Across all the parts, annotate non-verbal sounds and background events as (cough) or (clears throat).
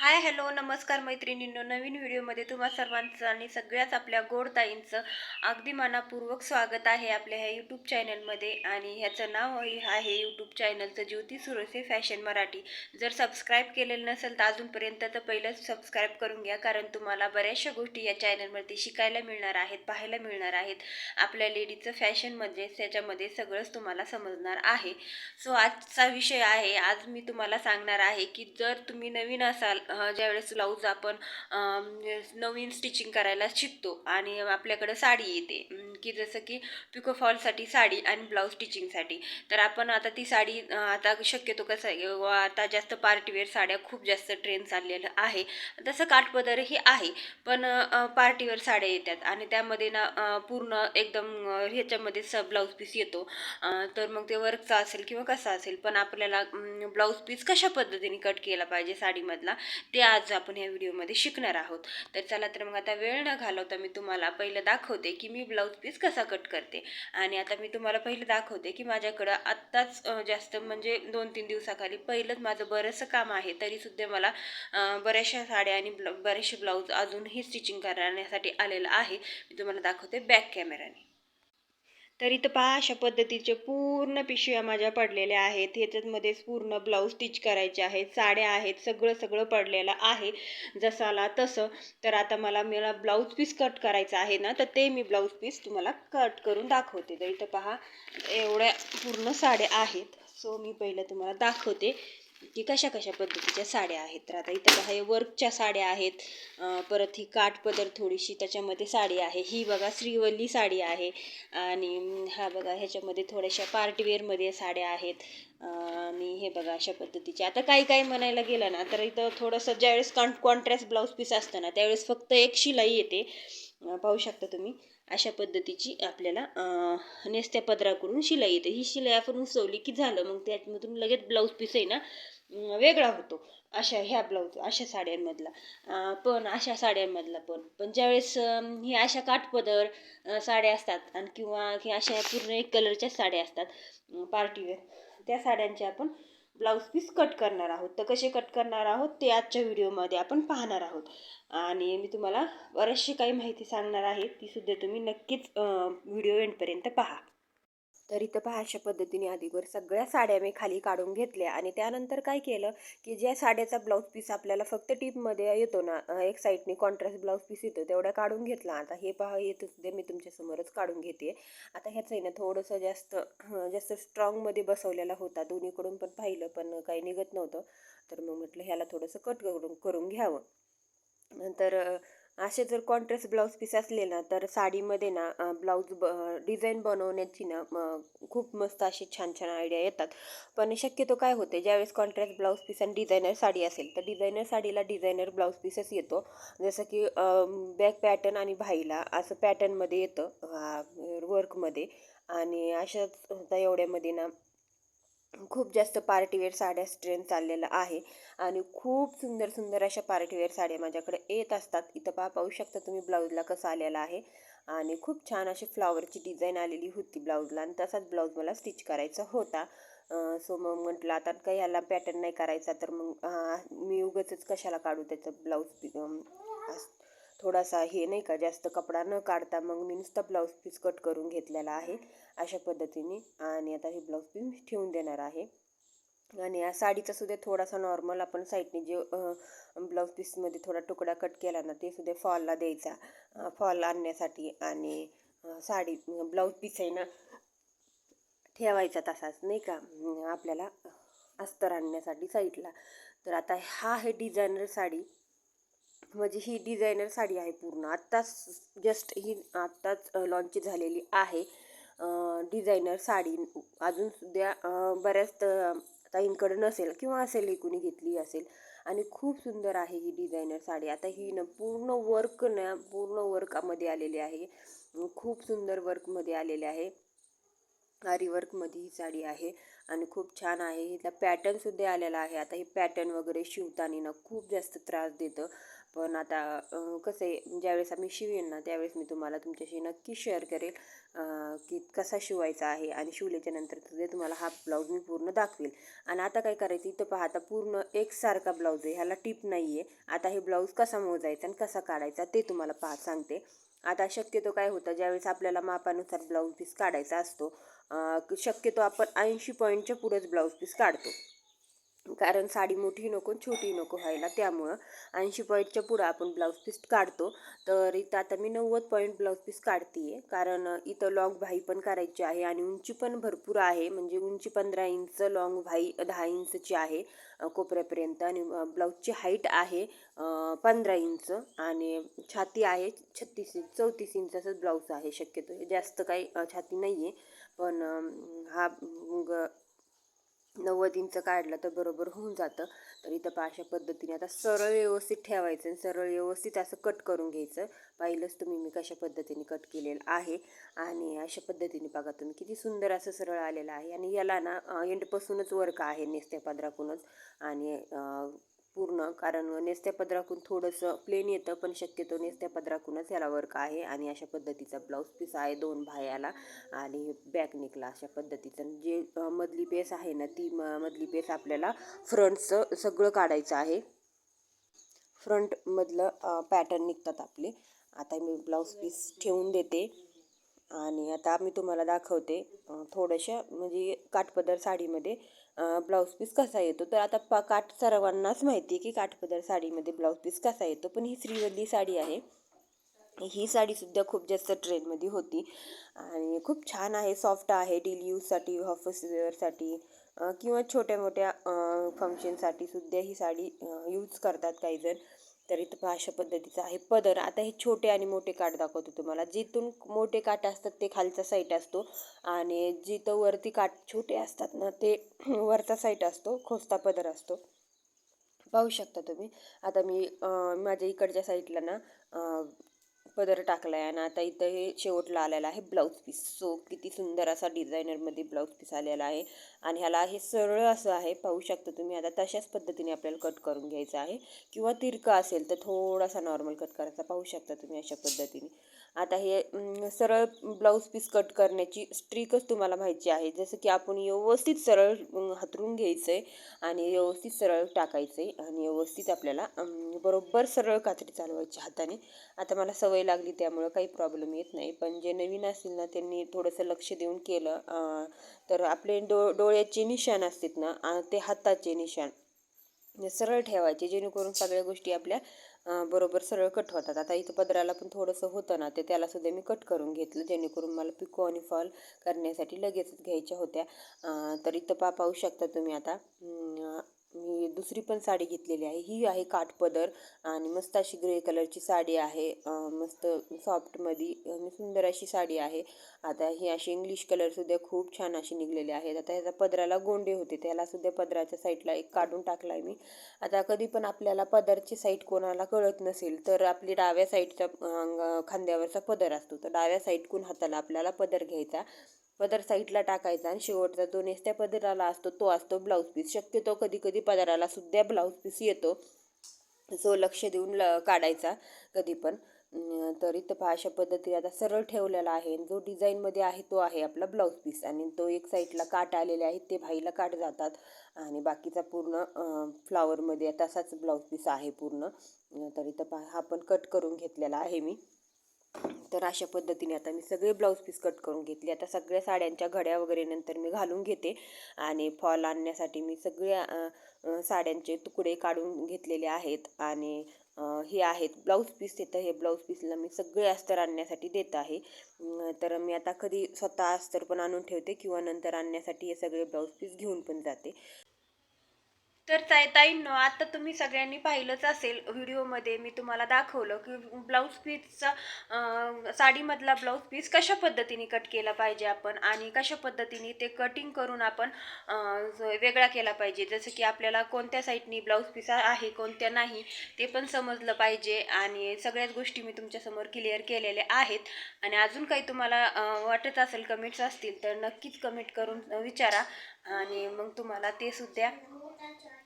Hi hello नमस्कार मैत्रिणींनो. नवीन व्हिडिओमध्ये तुम्हा सर्वांचं आणि सगळ्याच आपल्या गोडताईंचं अगदी मनापूर्वक स्वागत आहे आपल्या ह्या यूट्यूब चॅनलमध्ये आणि ह्याचं नाव आहे यूट्यूब चॅनलचं ज्योती सुरसे फॅशन मराठी. जर सबस्क्राईब केलेलं नसेल तर अजूनपर्यंत तर पहिलंच सबस्क्राईब करून घ्या कारण तुम्हाला बऱ्याचशा गोष्टी या चॅनलवरती शिकायला मिळणार आहेत पाहायला मिळणार आहेत. आपल्या लेडीजचं म्हणजेच त्याच्यामध्ये सगळंच तुम्हाला समजणार आहे. सो आजचा विषय आहे आज मी तुम्हाला सांगणार आहे की जर तुम्ही नवीन असाल ज्यावेळेस ब्लाऊज आपण म्हणजे नवीन स्टिचिंग करायला शिकतो आणि आपल्याकडं साडी येते. की जसं की पिको फॉलसाठी साडी आणि ब्लाऊज स्टिचिंगसाठी. तर आपण आता ती साडी आता शक्यतो कसं आहे आता जास्त पार्टीवेअर साड्या खूप जास्त ट्रेंड चाललेलं आहे. तसं काठपदरही आहे पण पार्टीवेअर साड्या येतात आणि त्यामध्ये ना पूर्ण एकदम ह्याच्यामध्ये स ब्लाऊज पीस येतो. तर मग ते वर्कचा असेल किंवा कसा असेल पण आपल्याला ब्लाऊज पीस कशा पद्धतीने कट केला पाहिजे साडीमधला ते आज आपण या व्हिडिओमध्ये शिकणार आहोत. तर चला तर मग आता वेळ न घालवता मी तुम्हाला पहिलं दाखवते की मी ब्लाऊज पीस कसा कट करते. आणि आता मी तुम्हाला पहिलं दाखवते की माझ्याकडं आत्ताच जास्त म्हणजे दोन तीन दिवसाखाली पहिलंच माझं बरंचसं काम आहे. तरीसुद्धा मला बऱ्याचशा साड्या आणि ब्ला बरेचसे ब्लाऊज अजूनही स्टिचिंग करण्यासाठी आलेलं आहे. मी तुम्हाला दाखवते बॅक कॅमेराने. तर इथं पहा अशा पद्धतीचे पूर्ण पिशव्या माझ्या पडलेल्या आहेत. ह्याच्यातमध्येच पूर्ण ब्लाऊज स्टिच करायचे आहेत. साड्या आहेत सगळं सगळं पडलेलं आहे. जसाला तसं. तर आता मला मला ब्लाऊज पीस कट करायचं आहे ना तर ते मी ब्लाऊज पीस तुम्हाला कट करून दाखवते. तर इथं पहा एवढ्या पूर्ण साड्या आहेत. सो मी पहिलं तुम्हाला दाखवते. की कशा कशा पद्धतीच्या साड्या आहेत तर आता इथं हे वर्कच्या साड्या आहेत. परत ही काठपदर थोडीशी त्याच्यामध्ये साडी आहे. ही बघा श्रीवल्ली साडी आहे. आणि हा बघा ह्याच्यामध्ये थोड्याशा पार्टीवेअरमध्ये साड्या आहेत. आणि हे बघा अशा पद्धतीचे आता काही काही म्हणायला गेलं ना तर इथं थोडंसं ज्यावेळेस कॉन कॉन्ट्रास्ट ब्लाऊज पीस असतं ना त्यावेळेस फक्त एक शिलाई येते. पाहू शकता तुम्ही. अशा पद्धतीची आपल्याला नेस्त्या पदराकडून शिलाई येते. ही शिलाई आपण उसवली की झालं मग त्यामधून लगेच ब्लाऊज पीस आहे ना वेगळा होतो. अशा ह्या ब्लाऊज अशा साड्यांमधला. पण अशा साड्यांमधला पण. पण ज्यावेळेस हे अशा काठपदर साड्या असतात आणि किंवा हे अशा पूर्ण एक कलरच्या साड्या असतात पार्टीवेअर त्या साड्यांचे आपण ब्लाऊज पीस कट करणार आहोत. तर कसे कट करणार आहोत ते आजच्या व्हिडिओमध्ये आपण पाहणार आहोत. आणि मी तुम्हाला बरेचशी काही माहिती सांगणार आहे तीसुद्धा तुम्ही नक्कीच व्हिडिओ एंडपर्यंत पहा. तर इथं पहा अशा पद्धतीने आधीवर सगळ्या साड्या मी खाली काढून घेतल्या आणि त्यानंतर काय केलं की ज्या साड्याचा ब्लाऊज पीस आपल्याला फक्त टिपमध्ये येतो ना एक साईडने कॉन्ट्रास्ट ब्लाऊज पीस येतो तेवढ्या काढून घेतला. आता हे पहा येत सुद्धा मी तुमच्यासमोरच काढून घेते. आता ह्याचं आहे ना थोडंसं जास्त जास्त स्ट्रॉंगमध्ये बसवलेला होता. दोन्हीकडून पण पाहिलं पण काही निघत नव्हतं. तर मग म्हटलं ह्याला थोडंसं कट करून करून घ्यावं. नंतर असे जर कॉन्ट्रास्ट ब्लाऊज पीस असले ना तर साडीमध्ये ना ब्लाऊज ब डिझाईन बनवण्याची ना खूप मस्त अशी छान छान आयडिया येतात. पण शक्यतो काय होते ज्यावेळेस कॉन्ट्रास्ट ब्लाऊज पीस आणि डिझायनर साडी असेल तर डिझायनर साडीला डिझायनर ब्लाऊज पीसच येतो. जसं की बॅक पॅटर्न आणि भाईला असं पॅटर्नमध्ये येतं वर्कमध्ये आणि अशाच एवढ्यामध्ये ना खूप जास्त पार्टीवेअर साड्या ट्रेंड चाललेला आहे. आणि खूप सुंदर सुंदर अशा पार्टीवेअर साड्या माझ्याकडे येत असतात. इथं पहा पाहू शकता तुम्ही ब्लाऊजला कसं आलेला आहे. आणि खूप छान अशी फ्लावरची डिझाईन आलेली होती ब्लाऊजला आणि तसाच ब्लाऊज मला स्टिच करायचा होता. सो मग म्हटलं आता काही ह्याला पॅटर्न नाही करायचा तर मग मी उगंच कशाला काढू त्याचं ब्लाऊज थोडासा हे नाही का जास्त कपडा न काढता मग मी नुसता ब्लाऊज पीस कट करून घेतलेला आहे अशा पद्धतीने. आणि आता हे ब्लाऊज पीस ठेवून देणार आहे. आणि या साडीचा सुद्धा थोडासा नॉर्मल आपण साईडने जे ब्लाऊज पीसमध्ये थोडा तुकडा कट केला ना ते सुद्धा फॉलला द्यायचा फॉल आणण्यासाठी. आणि साडी ब्लाऊज पीस आहे ना ठेवायचा तसाच नाही का आपल्याला अस्तर आणण्यासाठी साईडला तर आता हा आहे डिझायनर साडी. म्हणजे ही डिझायनर साडी आहे पूर्ण. आत्ताच जस्ट ही आत्ताच लॉन्च झालेली आहे डिझायनर साडी. अजून सुद्धा बऱ्याच ताईंकडं नसेल किंवा असेल ही कुणी घेतली असेल. आणि खूप सुंदर आहे ही डिझायनर साडी. आता ही ना पूर्ण वर्क ना पूर्ण वर्कामध्ये आलेली आहे. खूप सुंदर वर्कमध्ये आलेले आहे. आरी वर्कमध्ये ही साडी आहे आणि खूप छान आहे. हिला पॅटर्नसुद्धा आलेला आहे. आता हे पॅटर्न वगैरे शिवताना खूप जास्त त्रास देतं. पण आता कसं आहे ज्यावेळेस आम्ही शिवेन ना त्यावेळेस मी तुम्हाला तुमच्याशी नक्की शेअर करेल की कसा शिवायचा आहे आणि शिवल्याच्या नंतर सुद्धा तुम्हाला हा ब्लाऊज मी पूर्ण दाखवेल. आणि आता काय करायचं इथं पहा आता पूर्ण एकसारखा ब्लाऊज आहे ह्याला टिप नाही आहे आता हे ब्लाऊज कसा मोजायचा आणि कसा काढायचा ते तुम्हाला पहा सांगते. आता शक्यतो काय होतं ज्यावेळेस आपल्याला मापानुसार ब्लाऊज पीस काढायचा असतो शक्यतो आपण ऐंशी पॉईंटच्या पुढेच ब्लाऊज पीस काढतो. कारण साडी मोठी नको छोटी नको व्हायला त्यामुळं. ऐंशी पॉईंटच्या पुढं आपण ब्लाऊज पीस काढतो. तर इथं आता मी नव्वद पॉईंट ब्लाऊज पीस काढते आहे कारण इथं लॉंग भाई पण करायची आहे आणि उंची पण भरपूर आहे. म्हणजे उंची पंधरा इंच लॉंग भाई दहा इंचची आहे कोपऱ्यापर्यंत. आणि ब्लाऊजची हाईट आहे पंधरा इंच. आणि छाती आहे छत्तीस इंच चौतीस इंचाचाच ब्लाऊज आहे. शक्यतो हे जास्त काही छाती नाही आहे पण हा नव्वद इंच काढलं तर बरोबर होऊन जातं. तर इथं पहा अशा पद्धतीने आता सरळ व्यवस्थित ठेवायचं आणि सरळ व्यवस्थित असं कट करून घ्यायचं. पाहिलंच तुम्ही मी कशा पद्धतीने कट केलेलं आहे. आणि अशा पद्धतीने बघा तुम्ही किती सुंदर असं सरळ आलेलं आहे. आणि याला ना एंडपासूनच वर्क आहे नेसत्या पदराकूनच. आणि पूर्ण कारण नेसत्या पदराकून थोडंसं प्लेन येतं पण शक्यतो नेसत्या पदराकूनच याला वर्क आहे. आणि अशा पद्धतीचा ब्लाऊज पीस आहे दोन भायाला. आणि बॅक निकला अशा पद्धतीचं. जे मधली पेस आहे ना ती म मधली पेस आपल्याला फ्रंटचं सगळं काढायचं आहे. फ्रंटमधलं पॅटर्न निघतात आपले. आता मी ब्लाऊज पीस ठेवून देते. आणि आता मी तुम्हाला दाखवते थोड्याशा म्हणजे काठपदर साडीमध्ये ब्लाऊज पीस कसा येतो. तर आता पा काठ सर्वांनाच माहिती आहे की काठपदर साडीमध्ये ब्लाऊज पीस कसा येतो. पण ही श्रीवल्ली साडी आहे. ही साडीसुद्धा खूप जास्त ट्रेंडमध्ये होती आणि खूप छान आहे सॉफ्ट आहे डेली यूजसाठी ऑफिस वेअरसाठी किंवा छोट्या मोठ्या फंक्शनसाठी सुद्धा ही साडी यूज करतात काहीजण तर इथं पहा अशा पद्धतीचं आहे. पदर. आता हे छोटे आणि मोठे काठ दाखवतो तुम्हाला. जिथून मोठे काठ असतात ते खालचा साईट असतो. आणि जिथं वरती काठ छोटे असतात ना ते (clears throat) वरचा साईट असतो. खोस्ता पदर असतो. पाहू शकता तुम्ही. आता मी माझ्या इकडच्या साईडला ना पदर टाकला आहे आणि आता इथं हे शेवटला आलेला आहे ब्लाऊज पीस. सो किती सुंदर असा डिझायनरमध्ये ब्लाऊज पीस आलेला आहे. आणि ह्याला हे सरळ असं आहे पाहू शकता तुम्ही. आता तशाच पद्धतीने आपल्याला कट करून घ्यायचं आहे. किंवा तिरका असेल तर थोडासा नॉर्मल कट करायचा पाहू शकता तुम्ही अशा पद्धतीने. आता हे सरळ ब्लाऊज पीस कट करण्याची स्ट्रिकच तुम्हाला माहिती आहे. जसं की आपण व्यवस्थित सरळ हातरून घ्यायचं आहे आणि व्यवस्थित सरळ टाकायचं आहे आणि व्यवस्थित आपल्याला बरोबर सरळ कात्री चालवायची हाताने. आता मला सवय लागली त्यामुळं काही प्रॉब्लेम येत नाही. पण जे नवीन असतील ना त्यांनी थोडंसं लक्ष देऊन केलं तर आपले डो डोळ्याचे निशाण असतात ना ते हाताचे निशाण. सरळ ठेवायचे जेणेकरून सगळ्या गोष्टी आपल्या बरोबर सरळ कट होतात. आता इथं पदराला पण थोडंसं होतं ना ते त्याला सुद्धा मी कट करून घेतलं. जेणेकरून मला पिको आणि फॉल करण्यासाठी लगेचच घ्यायच्या होत्या. तर इथं पा पाहू शकता तुम्ही आता. दुसरी पण साडी घेतलेली आहे. ही आहे काठपदर आणि मस्त अशी ग्रे कलरची साडी आहे. मस्त सॉफ्टमध्ये आणि सुंदर अशी साडी आहे. आता ही अशी इंग्लिश कलरसुद्धा खूप छान अशी निघलेली आहेत. आता ह्याचा पदराला गोंडे होते. त्यालासुद्धा पदराच्या साईडला एक काढून टाकला आहे मी. आता कधी पण आपल्याला पदरची साईड कोणाला कळत नसेल तर आपली डाव्या साईडचा खांद्यावरचा पदर असतो. तर डाव्या साईडकून हाताला आपल्याला पदर घ्यायचा. पदर साईडला टाकायचा आणि शेवटचा जो नेसत्या पदराला असतो तो असतो ब्लाऊज पीस शक्यतो कधी कधी पदराला सुद्धा ब्लाऊज पीस येतो. जो लक्ष देऊन ल काढायचा कधी पण. तर इथं पहा अशा पद्धतीने आता सरळ ठेवलेला आहे. जो डिझाईनमध्ये आहे तो आहे आपला ब्लाऊज पीस आणि तो एक साईडला काट आलेले आहेत ते भाईला काट जातात. आणि बाकीचा पूर्ण फ्लॉवरमध्ये फ्लावरमध्ये तसाच ब्लाऊज पीस आहे पूर्ण. तर इथं पहा हा पण कट करून घेतलेला आहे मी. तर अशा पद्धतीने आता मी सगळे ब्लाऊज पीस कट करून घेतले. आता सगळ्या साड्यांच्या घड्या वगैरे नंतर मी घालून घेते आणि फॉल आणण्यासाठी मी सगळ्या साड्यांचे तुकडे काढून घेतलेले आहेत आणि हे आहेत ब्लाऊज पीस. येतं हे ब्लाऊज पीसला मी सगळे अस्तर आणण्यासाठी देत आहे. तर मी आता कधी स्वतः अस्तर पण आणून ठेवते किंवा नंतर आणण्यासाठी हे सगळे ब्लाऊज पीस घेऊन पण जाते. तर ताई ताईंनो आता तुम्ही सगळ्यांनी पाहिलंच असेल व्हिडिओमध्ये मी तुम्हाला दाखवलं की ब्लाऊज पीसचा साडीमधला ब्लाऊज पीस कशा पद्धतीने कट केला पाहिजे आपण आणि कशा पद्धतीने ते कटिंग करून आपण वेगळा केला पाहिजे. जसं की आपल्याला कोणत्या साईडनी ब्लाऊज पीस आहे कोणत्या नाही ते पण समजलं पाहिजे आणि सगळ्याच गोष्टी मी तुमच्यासमोर क्लिअर केलेल्या आहेत. आणि अजून काही तुम्हाला वाटत असेल कमेंट्स असतील तर नक्कीच कमेंट करून विचारा आणि मग तुम्हाला ते सुद्धा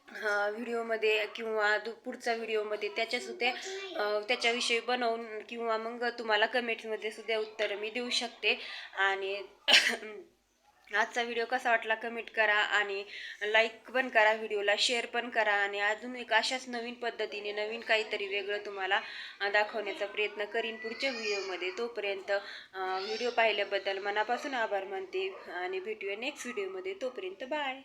व्हिडिओमध्ये किंवा दु पुढचा व्हिडिओमध्ये त्याच्यासुद्धा त्याच्याविषयी बनवून किंवा मग तुम्हाला कमेंट्समध्ये सुद्धा उत्तरं मी देऊ शकते. आणि (clears throat) आजचा व्हिडिओ कसा वाटला कमेंट करा आणि लाईक पण करा व्हिडिओला शेअर पण करा आणि अजून एक अशाच नवीन पद्धतीने नवीन काहीतरी वेगळं तुम्हाला दाखवण्याचा प्रयत्न करीन पुढच्या व्हिडिओमध्ये. तोपर्यंत व्हिडिओ पाहिल्याबद्दल मनापासून आभार मानते आणि भेटूया नेक्स्ट व्हिडिओमध्ये. तोपर्यंत बाय